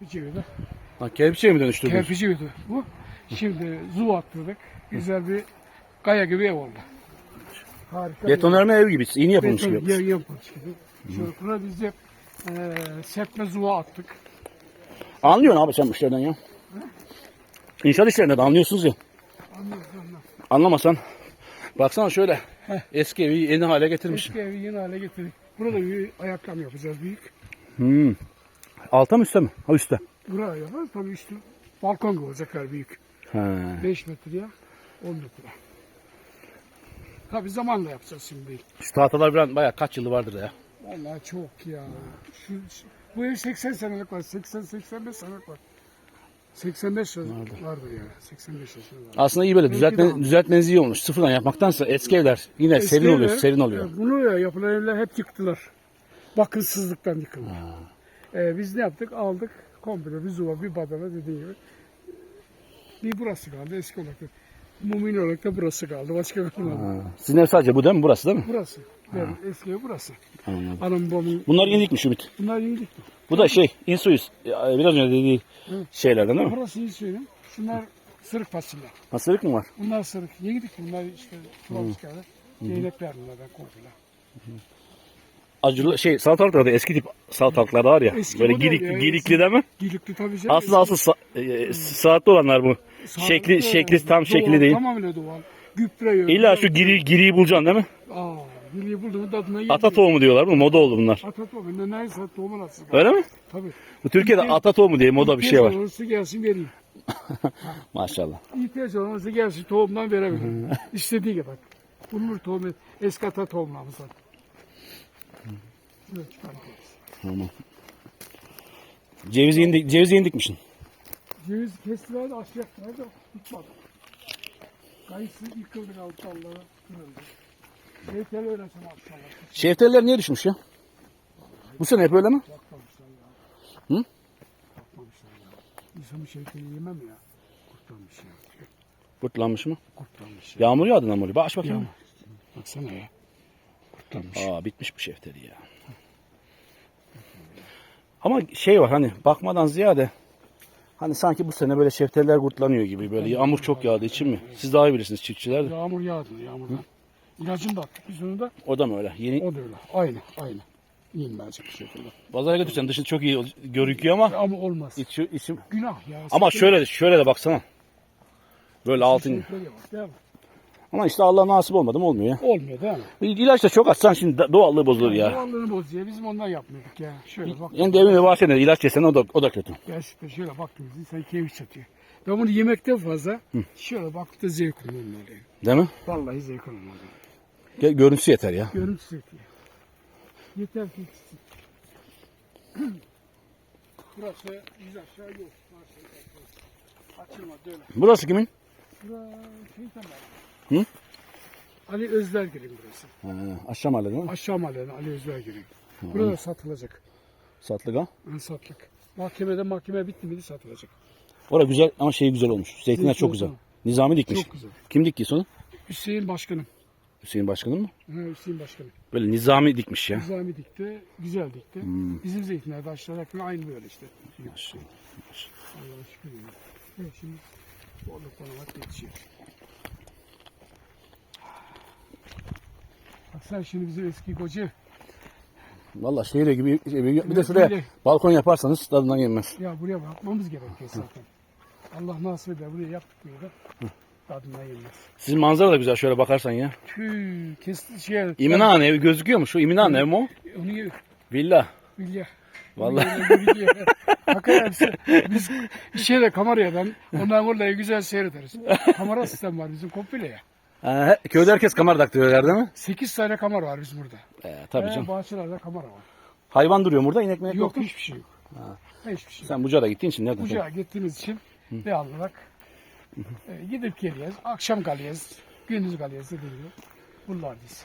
Kerpiçiydi. Ha, kerpiçe mi dönüştürdün? Kerpiçiydi bu. Şimdi zu attırdık. Güzel bir kaya gibi ev oldu. Harika. Betonarme ev gibi. Yeni yapılmış Beton, gibi. yer yapılmış gibi. Şöyle buna biz hep e, serpme zuva attık. Anlıyorsun abi sen bu işlerden ya. İnşaat işlerinden de anlıyorsunuz ya. Anlıyoruz anlıyoruz. Anlamasan. Baksana şöyle. Eski evi yeni hale getirmiş. Eski evi yeni hale getirdik. Burada bir ayakkabı yapacağız büyük. Hmm. Alta mı üstte mi? Ha üstte. Buraya yaparız. Tabii üstü balkon gibi olacaklar büyük. Ha. 5 metreye 10 metre. Tabii zamanla yapacağız şimdi. Şu tahtalar biraz bayağı kaç yılı vardır ya. Vallahi çok ya. Şu, şu- bu ev 80 senelik var. 80-85 senelik var. 85 senelik vardı ya. 85 yaşında var. Aslında iyi böyle düzeltme, düzeltmeniz iyi olmuş. Sıfırdan yapmaktansa eski evler yine Eski serin oluyor, evler, serin oluyor. e, Bunu ya yapılan evler hep yıktılar. Bakımsızlıktan yıkıldı. E, biz ne yaptık? Aldık komple bir zuva, bir badana dediği gibi. Bir burası kaldı eski olarak. Mumin olarak da burası kaldı. Başka kalmadı. Ha. Sizin ev sadece bu değil mi? Burası değil mi? Burası. Yani eski ev burası. Anladım. Anam babamın. Bunlar yeni dikmiş Ümit. Bunlar yedik. Bu da şey, insuyuz. Biraz önce dediği Hı. şeylerden değil mi? Burası söyleyeyim. Şunlar sırık fasulye. Hasırlık mı var? Bunlar sırık. Yedik bunlar işte sulamış geldi. Yeynekler bunlardan komple. Acılı şey salatalıklar da eski tip salatalıklar var ya. Eski böyle girik, ya, girikli değil mi? Gilikli tabii canım. Asıl asıl sa- e, saatli olanlar bu. Şekli şekli tam şekli değil. Tamamıyla doğal. Gübre yok. İlla şu giri, giriyi bulacaksın değil mi? Aa, giriyi buldum tadına yedim. Ata tohumu diyorlar bu moda oldu bunlar. Ata tohumu. Ne neyse tohumu nasıl? Öyle mi? Tabii. Bu Türkiye'de ata tohumu diye moda bir şey var. Olursa gelsin vereyim. Maşallah. İhtiyaç olursa gelsin tohumdan verebilirim. İstediği kadar. Bulunur tohumu. Eski ata tohumlarımız var. Tamam. Cevizi indik, cevizi indikmişsin. Ceviz kestiler de aşağı da tutmadı. Kayısı yıkıldı kaldı dalları kırıldı. Zeytel öyle sana maşallah. Şeftaliler niye düşmüş ya? Bu sene hep öyle mi? Bakmamışlar ya. Hı? Bakmamışlar ya. İnsan bir şeyteli yemem ya. Kurtlanmış ya. Kurtlanmış mı? Kurtlanmış ya. Yağmur yağdı Namoli. Bak aç bakayım. Yağmur. Baksana ya. Kurtlanmış. Aa bitmiş bu şeftali ya. Ama şey var hani bakmadan ziyade hani sanki bu sene böyle şeftaliler kurtlanıyor gibi böyle yağmur çok yağdığı için mi? Siz daha iyi bilirsiniz çiftçiler de. Yağmur yağdı yağmurdan. İlacını da attık biz onu da. O da mı öyle? Yeni O da öyle. Aynı aynı. Yenmeyecek bir şekilde. pazara götürsen dışı çok iyi görüküyor ama Ama olmaz. içi, içim. Günah ya. Ama şöyle şöyle de baksana. Böyle altın. mi? Ama işte Allah nasip olmadı mı olmuyor ya. Olmuyor değil mi? İlaç da çok atsan şimdi doğallığı bozulur ya. Doğallığını bozuyor. Bizim ondan yapmıyorduk ya. Şöyle bak. Yani evine bahçede ilaç yesen o da, o da kötü. Gerçekten şöyle baktığımızda insan keyif çatıyor. Ben bunu yemekten fazla şöyle bakıp da zevk alıyorum. Değil mi? Vallahi zevk alıyorum. Görüntüsü yeter ya. Görüntüsü yetiyor. Yeter ki. Burası yüz aşağı yok. Açılmadı öyle. Burası kimin? Burası şey tamam. Hı? Ali Özlergil'in burası. Ha, aşağı mahalle değil mi? Aşağı mahallenin Ali Özlergil'in. Burada satılacak. Satlık ha. Yani satlık. Mahkemede mahkeme bitti miydi satılacak. Orada güzel ama şey güzel olmuş. Zeytinler Zeytin çok güzel. Nizami dikmiş. Çok güzel. Kim dikti onu? Hüseyin Başkanım. Hüseyin Başkanım mı? Ha, Hüseyin Başkanım. Böyle nizami dikmiş ya. Nizami dikti, güzel dikti. Bizim zeytinlerde aşağıda hep aynı böyle işte. Maşallah. Allah'a şükür. ya. Evet şimdi bana bak geçiyor. Sen şimdi bizim eski koca Valla şehir gibi bir de şuraya Öyle. balkon yaparsanız tadından yenmez. ya buraya bakmamız gerekiyor zaten. Allah nasip eder buraya yaptık böyle de tadına yenmez. Sizin manzara da güzel şöyle bakarsan ya. Tüy kesti şey. İminağın evi gözüküyor mu? Şu İminağın evi mi o? Onu ye- Villa. Bilya. Vallahi. Hakikaten biz şeyde kameraya'dan ondan orada güzel seyrederiz. Kamera sistem var bizim komple ya. Ha, he- köyde herkes kamera taktırıyorlar değil mi? 8 tane kamera var bizim burada. Ee, tabii Ee, canım. bahçelerde kamera var. Hayvan duruyor burada inek minek Yok yok. hiçbir şey yok. Hiçbir şey yok. Sen Buca'da gittiğin için nereden? Bucağa gittiğimiz için devamlı olarak e, gidip geliyoruz. Akşam kalıyoruz. Gündüz kalıyoruz dediğim gibi. Buralardayız.